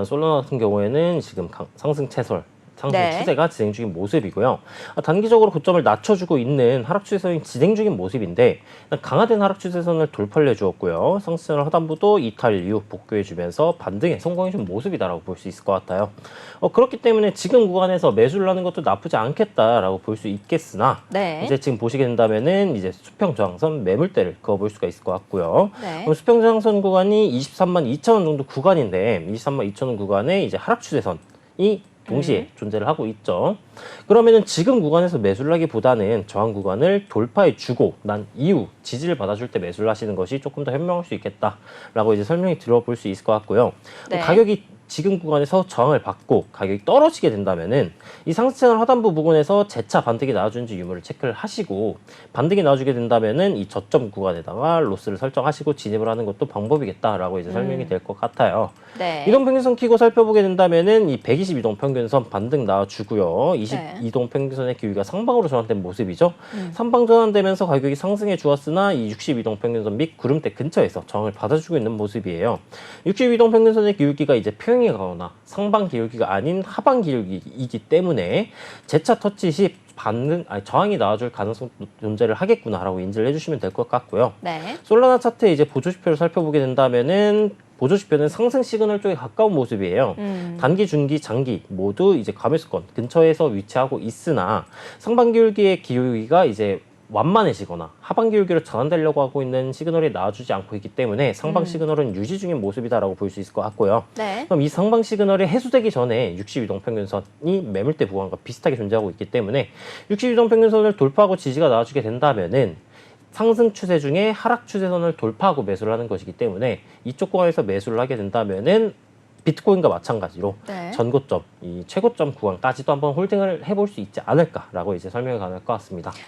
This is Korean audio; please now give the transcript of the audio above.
일단 솔라나 같은 경우에는 지금 강- 상승 채설 상승 네. 추세가 진행 중인 모습이고요. 아, 단기적으로 고점을 낮춰주고 있는 하락 추세선이 진행 중인 모습인데 강화된 하락 추세선을 돌파해 주었고요. 상승을 하단부도 이탈 이후 복구해 주면서 반등에 성공해 준 모습이다라고 볼 수 있을 것 같아요. 어, 그렇기 때문에 지금 구간에서 매수를 하는 것도 나쁘지 않겠다라고 볼 수 있겠으나 네. 이제 지금 보시게 된다면은 이제 수평 저항선 매물대를 그어볼 수가 있을 것 같고요. 네. 수평 저항선 구간이 23만 2천 원 정도 구간인데 23만 2천 원 구간에 이제 하락 추세선 이 동시에 존재를 하고 있죠. 그러면은 지금 구간에서 매수를 하기보다는 저항 구간을 돌파해 주고 난 이후 지지를 받아줄 때 매수를 하시는 것이 조금 더 현명할 수 있겠다라고 이제 설명이 들어볼 수 있을 것 같고요. 네. 가격이 지금 구간에서 저항을 받고 가격이 떨어지게 된다면은 이 상승을 하단부 부근에서 재차 반등이 나와주는지 유무를 체크를 하시고 반등이 나와주게 된다면은 이 저점 구간에다가 로스를 설정하시고 진입을 하는 것도 방법이겠다라고 이제 설명이 될것 같아요. 네. 이동 평균선 키고 살펴보게 된다면은 이 120이동 평균선 반등 나와주고요. 네. 22동 평균선의 기울기가 상방으로 전환된 모습이죠. 음. 상방 전환되면서 가격이 상승해 주었으나 이 62동 평균선 및 구름대 근처에서 저항을 받아주고 있는 모습이에요. 62동 평균선의 기울기가 이제 평 행이 가거나 상방 기울기가 아닌 하방 기울기이기 때문에 재차 터치 시 반등, 아니 저항이 나와줄 가능성 존재를 하겠구나라고 인지를 해주시면 될 것 같고요. 네. 솔라나 차트의 이제 보조 지표를 살펴보게 된다면은 보조 지표는 상승 시그널 쪽에 가까운 모습이에요. 음. 단기, 중기, 장기 모두 이제 감매수권 근처에서 위치하고 있으나 상반 기울기의 기울기가 이제 완만해지거나 하반 기 울기로 전환되려고 하고 있는 시그널이 나와주지 않고 있기 때문에 상방 음. 시그널은 유지 중인 모습이다라고 볼 수 있을 것 같고요. 네. 그럼 이 상방 시그널이 해소되기 전에 62동 평균선이 매물대 구간과 비슷하게 존재하고 있기 때문에 62동 평균선을 돌파하고 지지가 나와주게 된다면은 상승 추세 중에 하락 추세선을 돌파하고 매수를 하는 것이기 때문에 이쪽 구간에서 매수를 하게 된다면은 비트코인과 마찬가지로 네. 전고점, 이 최고점 구간까지도 한번 홀딩을 해볼 수 있지 않을까라고 이제 설명이 가능할 것 같습니다.